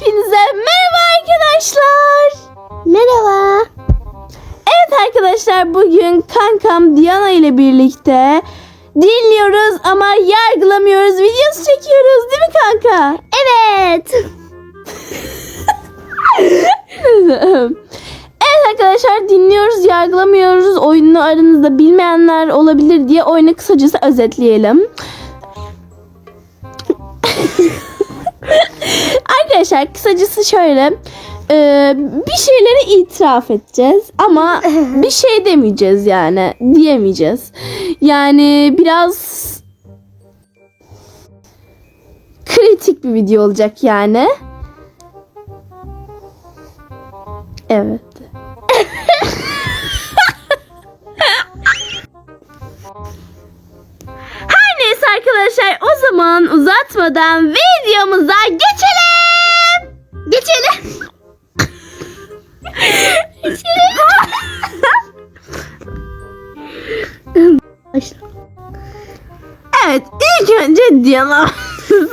Hepinize merhaba arkadaşlar. Merhaba. Evet arkadaşlar bugün kankam Diana ile birlikte dinliyoruz ama yargılamıyoruz videosu çekiyoruz değil mi kanka? Evet. evet arkadaşlar dinliyoruz yargılamıyoruz oyunu aranızda bilmeyenler olabilir diye oyunu kısacası özetleyelim. Arkadaşlar kısacası şöyle e, bir şeyleri itiraf edeceğiz ama bir şey demeyeceğiz yani diyemeyeceğiz. Yani biraz kritik bir video olacak yani. Evet. Her neyse arkadaşlar o zaman uzatmadan videomuza geçelim. Geçelim. Evet ilk önce Diana.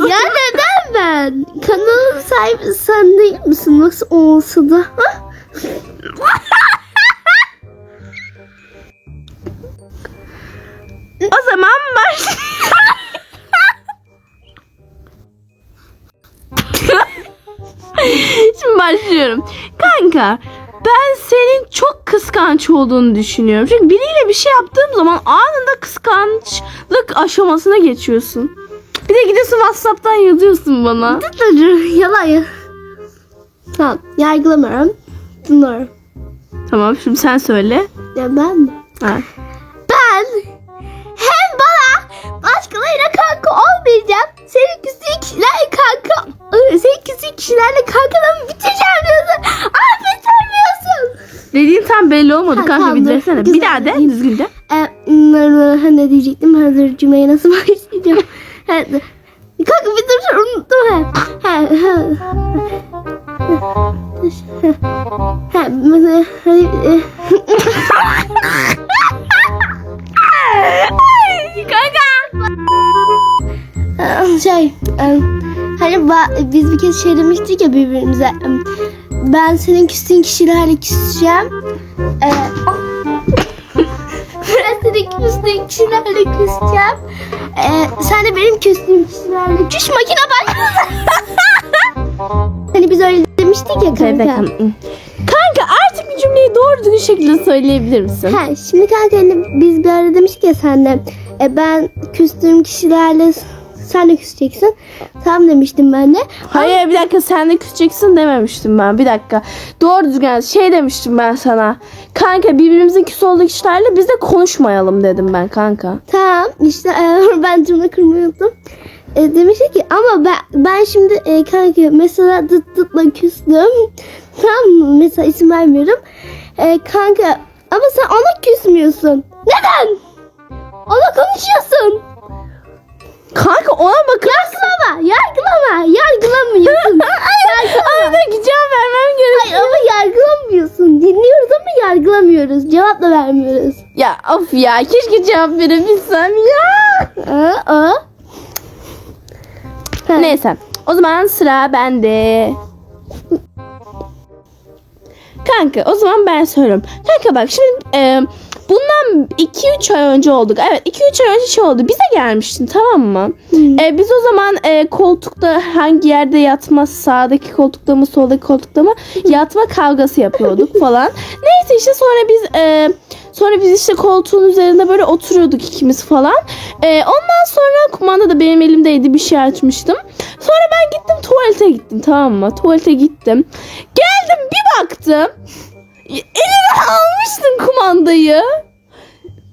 ya neden ben? Kanalın sahibi sen değil misin? Nasıl olsa da? Ha? Kanka ben senin çok kıskanç olduğunu düşünüyorum. Çünkü biriyle bir şey yaptığım zaman anında kıskançlık aşamasına geçiyorsun. Bir de gidiyorsun Whatsapp'tan yazıyorsun bana. Dur, Yalan ya. Tamam. Yargılamıyorum. Dinliyorum. Tamam şimdi sen söyle. Ya ben mi? Ha. Kanka olmayacağım. Senin küstüğün kişilerle kanka senin küstüğün kişilerle kankalığımı bitireceğim diyorsun. Affetmiyorsun. Dediğin tam belli olmadı Ha, kanka tamam, bir dur. desene. Bir Güzel daha de değil. düzgün de. E, ne diyecektim? Hazır cümleyi nasıl başlayacağım? Ha, dur. kanka bir dur unuttum. Ha. Ha, ha. Ha, hani, e, Kanka. Ee, şey e, hani biz bir kez şey demiştik ya birbirimize e, ben senin küstüğün kişilerle küseceğim. Ee, ben senin küstüğün kişilerle küseceğim. Ee, sen de benim küstüğüm kişilerle küs makine bak. Hani biz öyle demiştik ya kanka. Kanka artık bir cümleyi doğru düzgün şekilde söyleyebilir misin? Ha, şimdi kanka hani biz bir ara demiştik ya senle e, ben küstüğüm kişilerle sen de küseceksin tamam demiştim ben de Hayır bir dakika sen de küseceksin dememiştim ben. Bir dakika. Doğru düzgün şey demiştim ben sana. Kanka birbirimizin küs olduğu kişilerle biz de konuşmayalım dedim ben kanka. Tamam işte e, ben cümle kurmayı unuttum. E, demişti ki ama ben ben şimdi e, kanka mesela dıt dıtla küstüm. Tamam mı? Mesela isim vermiyorum. E, kanka ama sen ona küsmüyorsun. Neden? Ona konuşuyorsun. Kanka ona bakın. Yargılama, yargılama, yargılamıyorsun. Ama da cevap vermem Hayır gerekiyor. ama yargılamıyorsun. Dinliyoruz ama yargılamıyoruz. Cevap da vermiyoruz. Ya of ya keşke cevap verebilsem ya. Aa, aa. Ha. Neyse o zaman sıra bende. Kanka o zaman ben söylüyorum. Kanka bak şimdi e, bundan 2-3 ay önce olduk. Evet 2-3 ay önce şey oldu. Bize gelmiştin tamam mı? Hmm. E, biz o zaman e, koltukta hangi yerde yatma sağdaki koltukta mı soldaki koltukta mı yatma kavgası yapıyorduk falan. Neyse işte sonra biz e, sonra biz işte koltuğun üzerinde böyle oturuyorduk ikimiz falan. E, ondan sonra kumanda da benim elimdeydi bir şey açmıştım. Sonra ben gittim tuvalete gittim tamam mı? Tuvalete gittim. Geldim bir baktım. Eline almıştın kumandayı.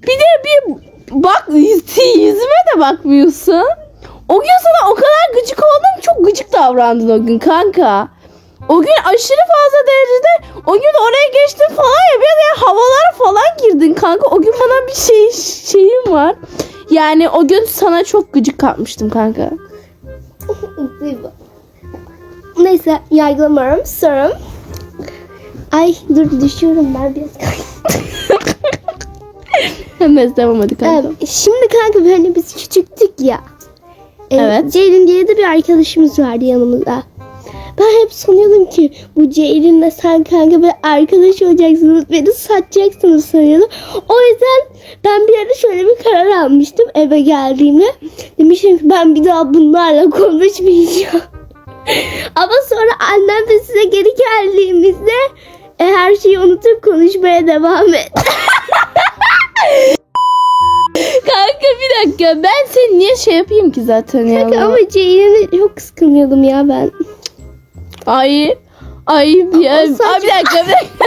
Bir de bir bak yüzüme de bakmıyorsun. O gün sana o kadar gıcık oldum çok gıcık davrandın o gün kanka. O gün aşırı fazla derecede o gün oraya geçtin falan ya bir de havalara falan girdin kanka. O gün bana bir şey şeyim var. Yani o gün sana çok gıcık kapmıştım kanka. Neyse yargılamıyorum. Sorum. Ay dur düşüyorum ben biraz. Hemen devam hadi kanka. Ee, şimdi kanka hani biz küçüktük ya. Ee, Evet. Ceylin diye de bir arkadaşımız vardı yanımızda. Ben hep sanıyordum ki bu Ceylin'le sen kanka böyle arkadaş olacaksınız. Beni satacaksınız sanıyordum. O yüzden ben bir ara şöyle bir karar almıştım eve geldiğimde. Demiştim ki ben bir daha bunlarla konuşmayacağım. Ama sonra annem de şeyi unutup konuşmaya devam et. Kanka bir dakika ben seni niye şey yapayım ki zaten ya? Kanka ama Ceylin'i çok kıskanıyordum ya ben. Ay. Ay bir, Ay, bir dakika bir dakika.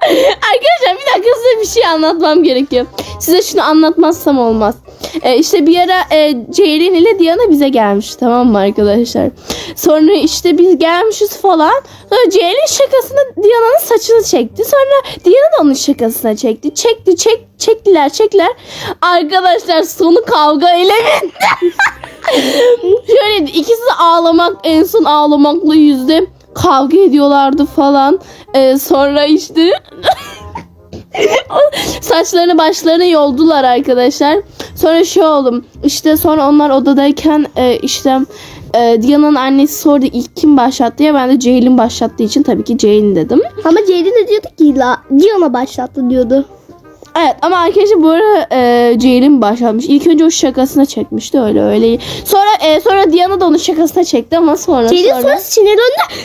Arkadaşlar bir dakika size bir şey anlatmam gerekiyor. Size şunu anlatmazsam olmaz. Ee, işte bir ara e, Ceylin ile Diana bize gelmiş tamam mı arkadaşlar? Sonra işte biz gelmişiz falan. Sonra Ceylin şakasında Diana'nın saçını çekti. Sonra Diana da onun şakasına çekti. Çekti çek çektiler çektiler. Arkadaşlar sonu kavga ile bitti. Şöyle ikisi ağlamak en son ağlamakla yüzde kavga ediyorlardı falan. Ee, sonra işte saçlarını başlarını yoldular arkadaşlar. Sonra şey oldum. İşte sonra onlar odadayken e, işte e, Diana'nın annesi sordu ilk kim başlattı diye. Ben de Ceylin başlattığı için tabii ki Ceylin dedim. Ama Ceylin de diyordu ki la Diana başlattı diyordu. Evet ama arkadaşlar bu ara e, Ceylin başlatmış. İlk önce o şakasına çekmişti öyle öyle. Sonra e, sonra Diana da onun şakasına çekti ama sonra Ceylin sonra... sonra sinirlendi.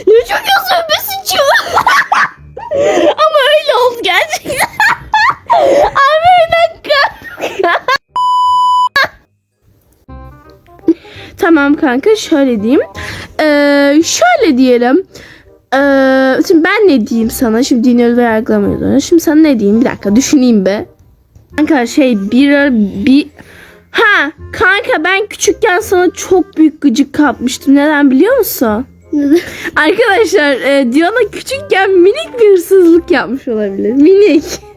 Ne çekiyorsun be sıçıyor. Ama öyle oldu gerçekten. Abi bir dakika. tamam kanka şöyle diyeyim. Ee, şöyle diyelim. Ee, şimdi ben ne diyeyim sana? Şimdi dinliyoruz ve yargılamıyoruz. Şimdi sana ne diyeyim? Bir dakika düşüneyim be. Kanka şey bir bir Ha kanka ben küçükken sana çok büyük gıcık kapmıştım. Neden biliyor musun? Arkadaşlar e, Diana küçükken minik bir hırsızlık yapmış olabilir. Minik.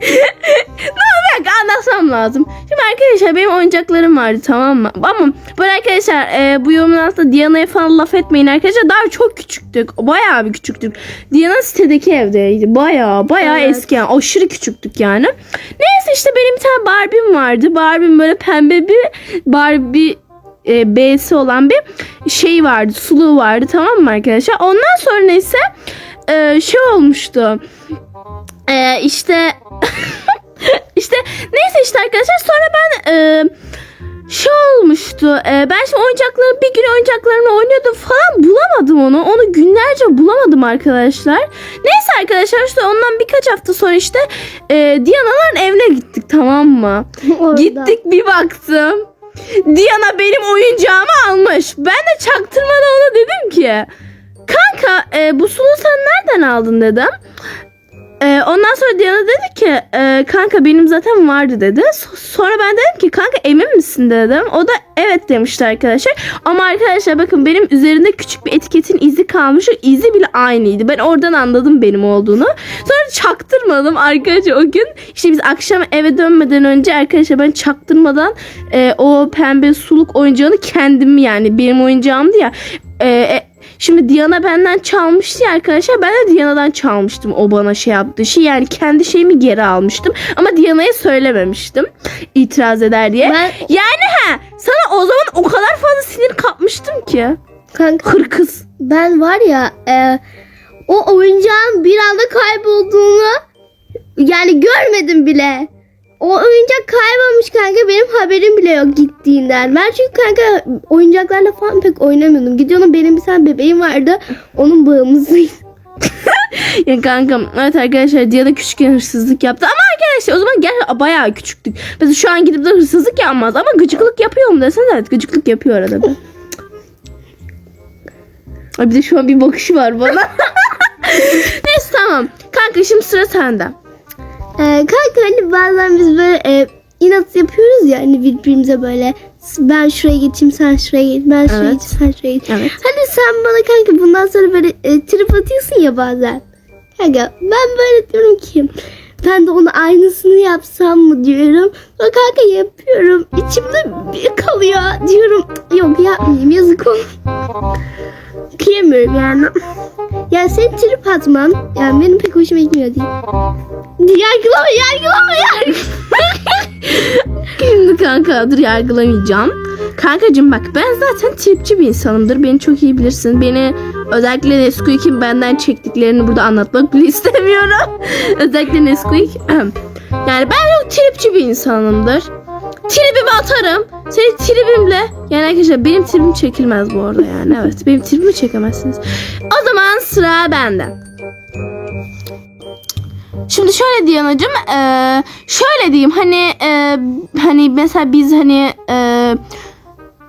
ne olacak anlatsam lazım. Şimdi arkadaşlar benim oyuncaklarım vardı tamam mı? Ama böyle arkadaşlar e, bu yorumun altında Diana'ya falan laf etmeyin arkadaşlar. Daha çok küçüktük. Bayağı bir küçüktük. Diana sitedeki evdeydi. Bayağı bayağı Evet. eski yani. Aşırı küçüktük yani. Neyse işte benim bir tane Barbie'm vardı. Barbie'm böyle pembe bir Barbie e, B'si olan bir şey vardı. Suluğu vardı tamam mı arkadaşlar? Ondan sonra ise e, şey olmuştu. E, işte işte neyse işte arkadaşlar sonra ben e, şey olmuştu. E, ben şimdi oyuncakları bir gün oyuncaklarımla oynuyordum falan bulamadım onu. Onu günlerce bulamadım arkadaşlar. Neyse arkadaşlar işte ondan birkaç hafta sonra işte e, Diana'ların evine gittik tamam mı? Orada. Gittik bir baktım. Diana benim oyuncağımı almış. Ben de çaktırmadan ona dedim ki kanka e, bu suluğu sen nereden aldın dedim. E, ondan sonra Diana dedi ki e, kanka benim zaten vardı dedi. So- sonra ben dedim ki kanka emin misin dedim. O da evet demişti arkadaşlar. Ama arkadaşlar bakın benim üzerinde küçük bir etiketin izi kalmış. O izi bile aynıydı. Ben oradan anladım benim olduğunu. Sonra çaktırmadım arkadaşlar o gün. İşte biz akşam eve dönmeden önce arkadaşlar ben çaktırmadan e, o pembe suluk oyuncağını kendim yani benim oyuncağımdı ya. E, e, Şimdi Diana benden çalmıştı ya arkadaşlar. Ben de Diana'dan çalmıştım o bana şey yaptığı şey. Yani kendi şeyimi geri almıştım. Ama Diana'ya söylememiştim. İtiraz eder diye. Ben Yani ha sana o zaman o kadar fazla sinir kapmıştım ki. kanka Kır kız. ben var ya e, o oyuncağın bir anda kaybolduğunu yani görmedim bile. O oyuncak kaybolmuş kanka benim haberim bile yok gittiğinden. Ben çünkü kanka oyuncaklarla falan pek oynamıyordum. Gidiyordum benim bir tane bebeğim vardı. Onun bağımlısıydı. Ya kankam evet arkadaşlar Diana küçükken hırsızlık yaptı. Ama arkadaşlar o zaman gerçekten bayağı küçüktük. Mesela şu an gidip de hırsızlık yapmaz. Ama gıcıklık yapıyor mu desene evet gıcıklık yapıyor arada bir. Ay bir de şu an bir bakışı var bana. Neyse tamam. Kanka şimdi sıra sende. Ee, kanka hani bazen biz böyle e, inat yapıyoruz ya hani birbirimize böyle ben şuraya geçeyim sen şuraya geç ben şuraya Evet. geçeyim sen şuraya geç. Evet. Hani sen bana kanka bundan sonra böyle e, trip atıyorsun ya bazen. Kanka ben böyle diyorum ki ben de onu aynısını yapsam mı diyorum. Sonra kanka yapıyorum. İçimde bir kalıyor diyorum. Yok yapmayayım yazık olur. Kıyamıyorum yani. Ya sen trip atman. Yani benim pek hoşuma gitmiyor değil. Yargılama yargılama yargılama. Şimdi kanka dur yargılamayacağım. Kankacığım bak ben zaten tripçi bir insanımdır. Beni çok iyi bilirsin. Beni özellikle Nesquik'in benden çektiklerini burada anlatmak bile istemiyorum. özellikle Nesquik. Yani ben çok tripçi bir insanımdır. Tribimi atarım. Senin tribimle yani arkadaşlar benim tribim çekilmez bu arada yani. Evet benim tribimi çekemezsiniz. O zaman sıra benden. Şimdi şöyle diyeyim anacığım. eee, şöyle diyeyim hani eee, hani mesela biz hani eee,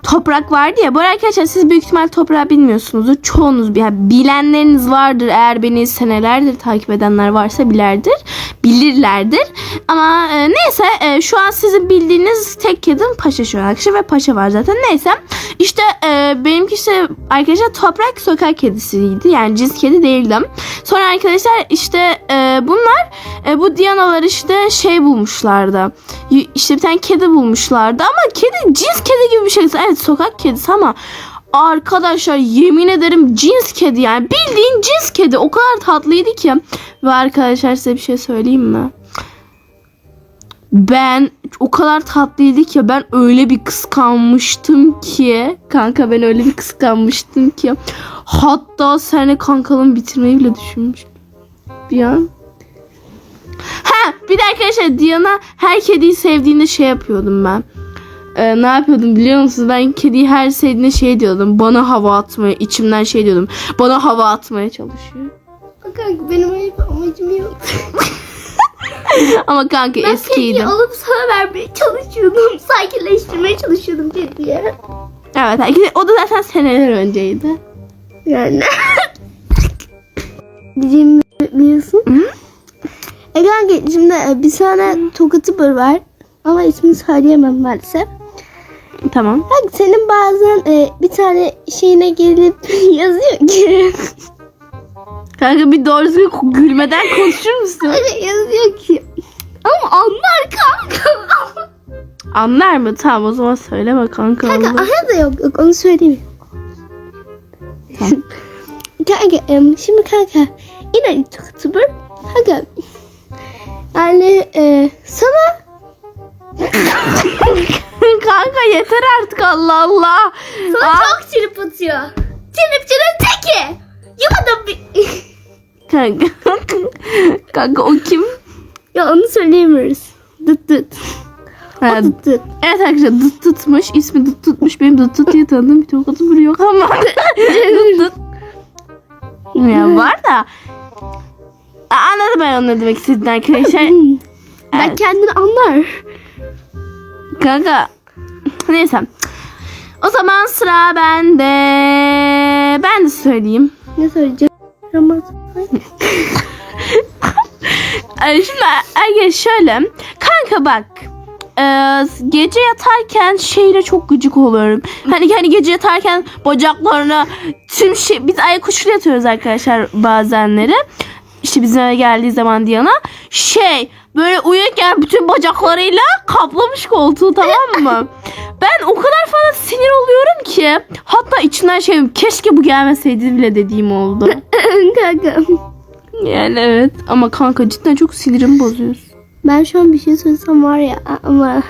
toprak vardı ya. Bu arkadaşlar siz büyük ihtimal toprağı bilmiyorsunuzdur. Çoğunuz yani bilenleriniz vardır. Eğer beni senelerdir takip edenler varsa bilerdir. Bilirlerdir. Ama e, neyse e, şu an sizin bildiğiniz tek kedim Paşa şu an arkadaşlar ve Paşa var zaten. Neyse işte e, benimki işte arkadaşlar toprak sokak kedisiydi. Yani cins kedi değildim. Sonra arkadaşlar işte e, bunlar e, bu Dianalar işte şey bulmuşlardı. İşte bir tane kedi bulmuşlardı ama kedi cins kedi gibi bir şey. Evet sokak kedisi ama arkadaşlar yemin ederim cins kedi yani bildiğin cins kedi o kadar tatlıydı ki. Ve arkadaşlar size bir şey söyleyeyim mi? Ben o kadar tatlıydı ki ben öyle bir kıskanmıştım ki kanka ben öyle bir kıskanmıştım ki hatta seninle kankalığımı bitirmeyi bile düşünmüştüm bir an. Ha bir de arkadaşlar Diana her kediyi sevdiğinde şey yapıyordum ben. Ee, ne yapıyordum biliyor musunuz? Ben kediyi her sevdiğinde şey diyordum. Bana hava atmaya, içimden şey diyordum. Bana hava atmaya çalışıyor. Kanka benim öyle bir amacım yok. Ama kanka Ben eskiydim. kediyi alıp sana vermeye çalışıyordum. Sakinleştirmeye çalışıyordum kediye. Evet, o da zaten seneler önceydi. Yani. Diyeceğimi biliyorsun. Hı? E kanka şimdi e, bir tane tokatı var. Ama ismini söyleyemem maalesef. Tamam. Kanka senin bazen e, bir tane şeyine gelip yazıyor ki. Kanka bir doğru düzgün gülmeden konuşur musun? Yazıyor ki. Ama anlar kanka. Anlar mı? Tamam o zaman söyleme kanka. Kanka Allah. aha da yok yok onu söyleyeyim. Tamam. kanka em, şimdi kanka yine YouTuber kanka yani e, sana kanka yeter artık Allah Allah. sana Aa, çok trip atıyor. Tripçinin teki. Yumadım bir... Kanka. kanka o kim? ya onu söyleyemiyoruz. Dıt dıt. Ha, dıt dıt. evet arkadaşlar dıt dıtmış. İsmi dıt dıtmış. Benim dıt dıt diye tanıdığım bir tokatım biri yok ama. dıt dıt. Ya var da. Aa, Anladım ben onu ne demek istediğini arkadaşlar. Ben Evet. kendini anlar. Kanka. Neyse. O zaman sıra bende. Ben de söyleyeyim. Ne söyleyeceğim? Ramazan. Şimdi Ergen şöyle. Kanka bak. Ee, gece yatarken şeyle çok gıcık oluyorum. Hani hani gece yatarken bacaklarına tüm şey biz ayak uçlu yatıyoruz arkadaşlar bazenleri. İşte bizim eve geldiği zaman Diana şey böyle uyurken bütün bacaklarıyla kaplamış koltuğu tamam mı? Ben o kadar fazla sinir oluyorum ki hatta içinden şey keşke bu gelmeseydi bile dediğim oldu. kanka. Yani evet ama kanka cidden çok sinirimi bozuyorsun. Ben şu an bir şey söylesem var ya ama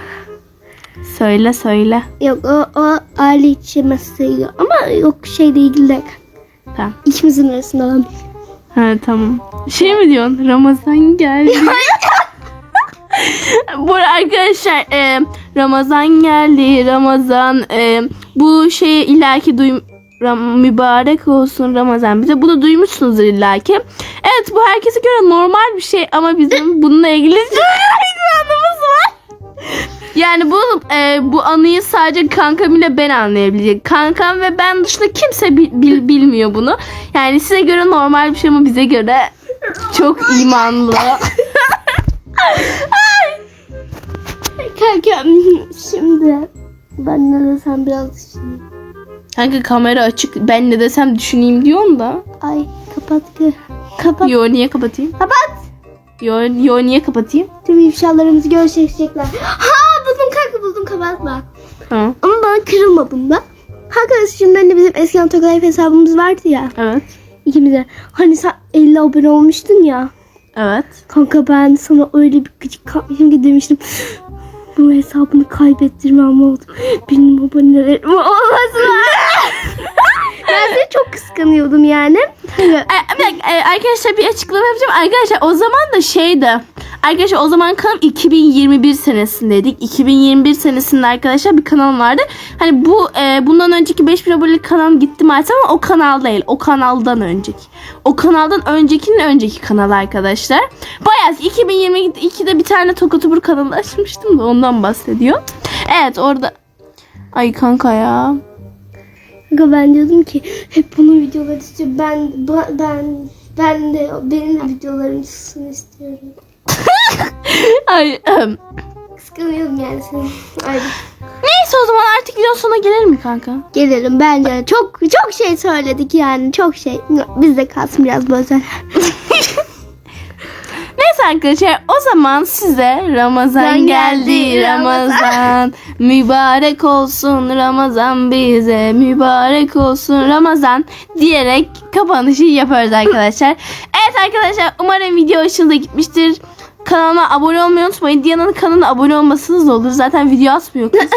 Söyle söyle. yok o, o aile içi meseleyle ama yok şeyle ilgili de Tamam. ikimizin arasında olan bir şey. Ha tamam. Şey mi diyorsun? Ramazan geldi. Bu arkadaşlar e, Ramazan geldi. Ramazan e, bu şeyi illaki duym Ram- mübarek olsun Ramazan. Bize bunu duymuşsunuzdur illaki. Evet bu herkese göre normal bir şey ama bizim bununla ilgili anımız var. Yani bu e, bu anıyı sadece kankam ile ben anlayabilecek. Kankam ve ben dışında kimse bil- bil- bilmiyor bunu. Yani size göre normal bir şey ama bize göre çok imanlı. Kanka şimdi ben ne desem biraz düşüneyim. Kanka kamera açık. Ben ne desem düşüneyim diyorsun da. Ay kapat ki. Kapat. Yo niye kapatayım? Kapat. Yo, yo niye kapatayım? Tüm ifşalarımızı gösterecekler. Ha buldum kapatma. Ha, Ama bana kırılma bunda. Kanka şimdi hani bizim eskiden Togayf hesabımız vardı ya. evet. İkimize. Hani sen 50 abone olmuştun ya. Evet. Kanka ben sana öyle bir gıcık kapmışım ki demiştim. Bu hesabını kaybettirmem oldu. Benim abonelerim olmasın. ben seni çok kıskanıyordum yani. E, bir dakika, e, arkadaşlar bir açıklama yapacağım. Arkadaşlar o zaman da şeydi. Arkadaşlar o zaman kanal 2021 senesindeydik. 2021 senesinde arkadaşlar bir kanal vardı. Hani bu e, bundan önceki 5000 abonelik kanalım gitti maalesef ama o kanal değil. O kanaldan önceki. O kanaldan öncekinin önceki kanal arkadaşlar. Bayağı 2022'de bir tane Tokatubur kanalı açmıştım da ondan bahsediyor. Evet orada Ay kanka ya. Kanka ben diyordum ki hep bunun videoları istiyor. Ben ben ben de benim de videolarım istiyorum. Ay ehem. Kıskanıyorum yani seni. Ay. Neyse o zaman artık videonun sonuna gelelim mi kanka? Gelelim bence çok çok şey söyledik yani çok şey. Bizde kalsın biraz bu özel. Neyse arkadaşlar o zaman size Ramazan Ramazan geldi geldi, Ramazan mübarek olsun Ramazan bize mübarek olsun Ramazan diyerek kapanışı yaparız arkadaşlar. evet arkadaşlar umarım video hoşunuza gitmiştir. Kanalıma abone olmayı unutmayın. Diyana'nın kanalına abone olmasanız da olur. Zaten video atmıyor kız.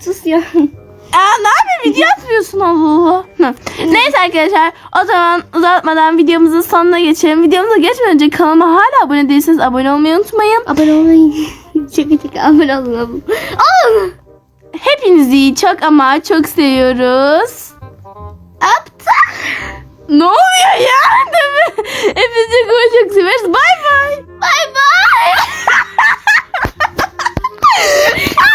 Sus ya. Aa ne yapayım video atmıyorsun Allah Allah. Neyse arkadaşlar o zaman uzatmadan videomuzun sonuna geçelim. Videomuza geçmeden önce kanalıma hala abone değilseniz abone olmayı unutmayın. Abone olmayın. Şaka şaka abone olun. Olun. Hepinizi çok ama çok seviyoruz. Aptal. Ne oluyor ya? Hepinize çok severiz. Bay bay. Bay bay.